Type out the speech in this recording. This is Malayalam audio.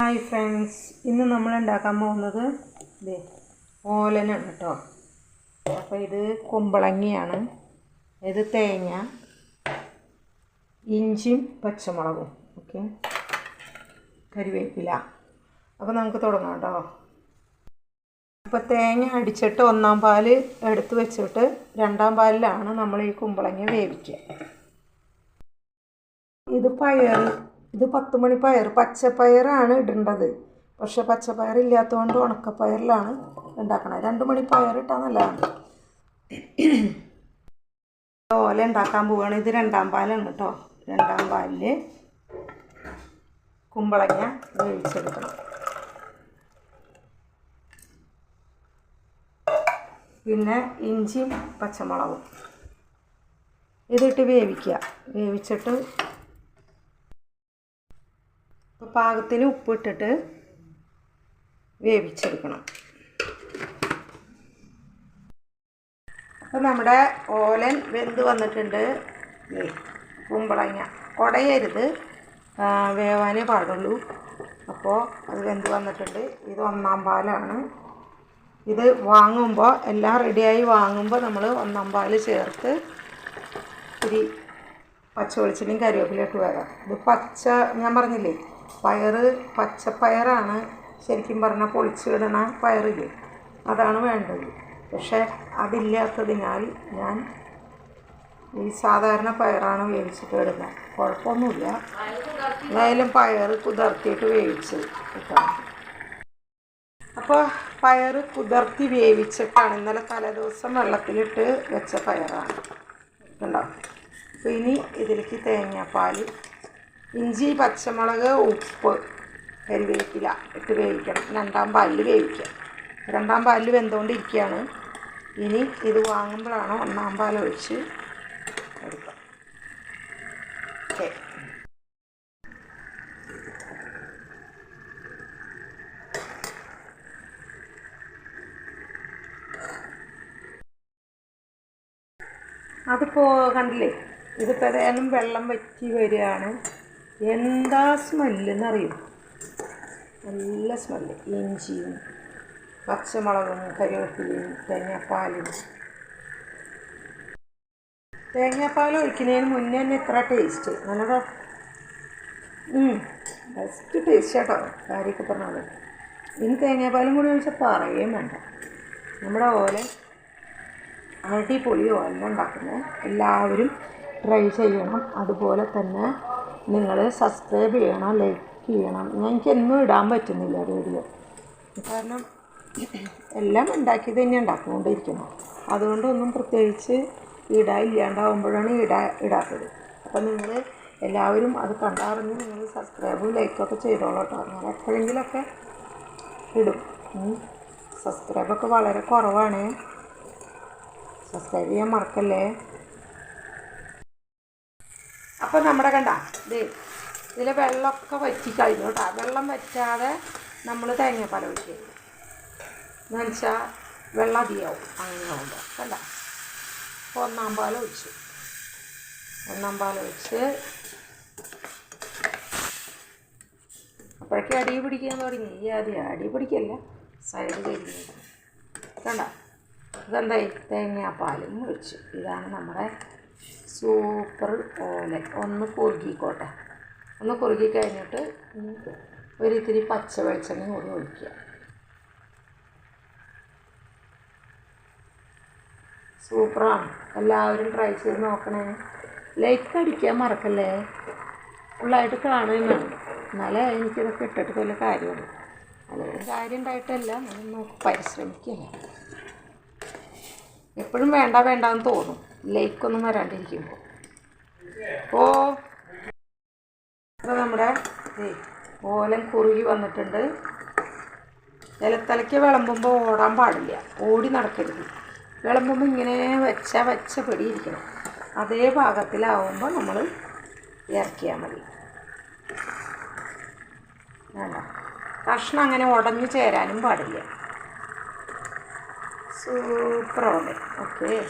ഹായ് ഫ്രണ്ട്സ് ഇന്ന് നമ്മൾ ഉണ്ടാക്കാൻ പോകുന്നത് ഇത് ഓലനാണ് കേട്ടോ അപ്പോൾ ഇത് കുമ്പളങ്ങിയാണ്. ഇത് തേങ്ങ ഇഞ്ചിയും പച്ചമുളകും. ഓക്കെ കരുവേപ്പില. അപ്പോൾ നമുക്ക് തുടങ്ങാം കേട്ടോ അപ്പോൾ തേങ്ങ അടിച്ചിട്ട് ഒന്നാം പാൽ എടുത്ത് വെച്ചിട്ട് രണ്ടാം പാലിലാണ് നമ്മൾ ഈ കുമ്പളങ്ങ വേവിക്കുക. ഇത് പയർ ഇത് പത്ത് മണി പയർ പച്ചപ്പയറാണ് ഇടേണ്ടത്. പക്ഷേ പച്ചപ്പയർ ഇല്ലാത്തതുകൊണ്ട് ഉണക്കപ്പയറിലാണ് ഉണ്ടാക്കണത്. രണ്ട് മണി പയർ ഇട്ടാൽ നല്ലതാണ്. ഓല ഉണ്ടാക്കാൻ പോവുകയാണ് ഇത് രണ്ടാം പാലാണ് കേട്ടോ. രണ്ടാം പാലിൽ കുമ്പളങ്ങ വേവിച്ചെടുക്കണം. പിന്നെ ഇഞ്ചിയും പച്ചമുളകും. ഇതിട്ട് വേവിക്കുക. വേവിച്ചിട്ട് അപ്പോൾ പാകത്തിന് ഉപ്പിട്ടിട്ട് വേവിച്ചെടുക്കണം. അപ്പോൾ നമ്മുടെ ഓലൻ വെന്ത് വന്നിട്ടുണ്ട്. കുമ്പളങ്ങ. കുടയരുത്. വേവാനേ പാടുള്ളൂ. അപ്പോൾ അത് വെന്ത് വന്നിട്ടുണ്ട്. ഇത് ഒന്നാം പാലാണ്. ഇത് വാങ്ങുമ്പോൾ എല്ലാം റെഡിയായി വാങ്ങുമ്പോൾ നമ്മൾ ഒന്നാം പാൽ ചേർത്ത് ഇത്തിരി പച്ച വെളിച്ചെണ്ണയും കറിവേപ്പിലയിട്ട് വരാം ഇത് പച്ച ഞാൻ പറഞ്ഞില്ലേ? പയറ് പച്ചപ്പയറാണ് ശരിക്കും പറഞ്ഞാൽ പൊളിച്ചിടണ പയറില്ലേ അതാണ് വേണ്ടത്. പക്ഷേ അതില്ലാത്തതിനാൽ ഞാൻ ഈ സാധാരണ പയറാണ് വേവിച്ചിട്ട് ഇടുന്നത്. കുഴപ്പമൊന്നുമില്ല. എന്തായാലും പയർ കുതിർത്തിയിട്ട് വേവിച്ച് കിട്ടണം അപ്പോൾ പയർ കുതിർത്തി വേവിച്ചിട്ടാണ് ഇന്നലെ തലേദിവസം വെള്ളത്തിലിട്ട് വെച്ച പയറാണ്. ഉണ്ടാവും അപ്പോൾ ഇനി ഇതിലേക്ക് തേങ്ങാപ്പാൽ ഇഞ്ചി പച്ചമുളക് ഉപ്പ് കരിവേപ്പില ഇട്ട് വേവിക്കണം. രണ്ടാം പാലിൽ വേവിക്കുക. രണ്ടാം പാലിൽ വെന്തുകൊണ്ടിരിക്കുകയാണ്. ഇനി ഇത് വാങ്ങുമ്പോഴാണ് ഒന്നാം പാൽ ഒഴിച്ച് എടുക്കുക. ഓക്കെ. അതിപ്പോൾ കണ്ടില്ലേ? ഇതിപ്പോൾ ഏതായാലും വെള്ളം വറ്റി വരികയാണ്. എന്താ സ്മെല്ലെന്നറിയും? നല്ല സ്മെല്ല്. ഇഞ്ചിയും പച്ചമുളകും കരിവേപ്പിലയും തേങ്ങാപ്പാലും. തേങ്ങാപ്പാൽ ഒഴിക്കുന്നതിന് മുന്നേ തന്നെ ഇത്ര ടേസ്റ്റ് നല്ലതാ. ബെസ്റ്റ് ടേസ്റ്റ് കേട്ടോ കാര്യമൊക്കെ പറഞ്ഞത് ഇനി തേങ്ങാപ്പാലും കൂടി ഒഴിച്ചാൽ പറയുകയും വേണ്ട. നമ്മുടെ ഓലെ അടിപൊളി ഓല ഉണ്ടാക്കുന്നത് എല്ലാവരും ട്രൈ ചെയ്യണം. അതുപോലെ തന്നെ നിങ്ങൾ സബ്സ്ക്രൈബ് ചെയ്യണം ലൈക്ക് ചെയ്യണം. ഞങ്ങൾക്ക് എന്നും ഇടാൻ പറ്റുന്നില്ല വീഡിയോ കാരണം എല്ലാം ഉണ്ടാക്കിയത് തന്നെ ഉണ്ടാക്കിക്കൊണ്ടിരിക്കണം അതുകൊണ്ടൊന്നും പ്രത്യേകിച്ച് ഇടാ ഇല്ലാണ്ടാവുമ്പോഴാണ് ഇടാ ഇടാത്തത്. അപ്പം നിങ്ങൾ എല്ലാവരും അത് കണ്ടറിഞ്ഞ് നിങ്ങൾ സബ്സ്ക്രൈബും ലൈക്കൊക്കെ ചെയ്തോളൂ കേട്ടോ ഞാൻ എപ്പോഴെങ്കിലൊക്കെ ഇടും. സബ്സ്ക്രൈബൊക്കെ വളരെ കുറവാണ്. സബ്സ്ക്രൈബ് ചെയ്യാൻ മറക്കല്ലേ? അപ്പോൾ നമ്മുടെ കണ്ട ഇത് ഇതിൽ വെള്ളമൊക്കെ വറ്റി കഴിഞ്ഞു കേട്ടോ. വെള്ളം വറ്റാതെ നമ്മൾ തേങ്ങാപ്പാൽ ഒഴിക്കുക. എന്ന് വെച്ചാൽ വെള്ളം അധികമാവും. അങ്ങനെ ആവുമ്പോൾ കണ്ട? അപ്പോൾ ഒന്നാം പാൽ ഒഴിച്ചു. ഒന്നാം പാൽ ഒഴിച്ച് അപ്പോഴേക്കും അടി പിടിക്കാൻ തുടങ്ങി. ഈ അതി അടി പിടിക്കല്ല സൈഡ് കഴിഞ്ഞു. കണ്ട? ഇതെന്തായി? തേങ്ങാപ്പാലും ഒഴിച്ചു. ഇതാണ് നമ്മുടെ സൂപ്പർ ഓല ഒന്ന് കുറുകിക്കോട്ടെ. ഒന്ന് കുറുകി കഴിഞ്ഞിട്ട് ഒരിത്തിരി പച്ച വെളിച്ചെണ്ണ കൂടി ഒഴിക്കുക. സൂപ്പറാണ്. എല്ലാവരും ട്രൈ ചെയ്ത് നോക്കണേ. ലൈക്ക് അടിക്കാൻ മറക്കല്ലേ? ഫുള്ളായിട്ട് കാണുകയും എന്നാലേ എനിക്കിതൊക്കെ ഇട്ടിട്ട് വല്ല കാര്യമുള്ളൂ. അല്ലെങ്കിൽ കാര്യം ഉണ്ടായിട്ടല്ല. നോക്കി പരിശ്രമിക്കില്ല എപ്പോഴും വേണ്ട വേണ്ടാന്ന് തോന്നും. ലൈക്കൊന്നും വരാണ്ടിരിക്കുമ്പോൾ ഓ അപ്പോൾ നമ്മുടെ ഓലൻ കുറുകി വന്നിട്ടുണ്ട്. ഇലത്തലയ്ക്ക് വിളമ്പുമ്പോൾ ഓടാൻ പാടില്ല. ഓടി നടക്കരുത്. വിളമ്പുമ്പോൾ ഇങ്ങനെ വെച്ച വെച്ച പിടിയിരിക്കണം. അതേ പാകത്തിലാവുമ്പോൾ നമ്മൾ ഇറക്കിയാൽ മതി. വേണ്ട. കഷ്ണം അങ്ങനെ ഉടഞ്ഞു ചേരാനും പാടില്ല. Super okay.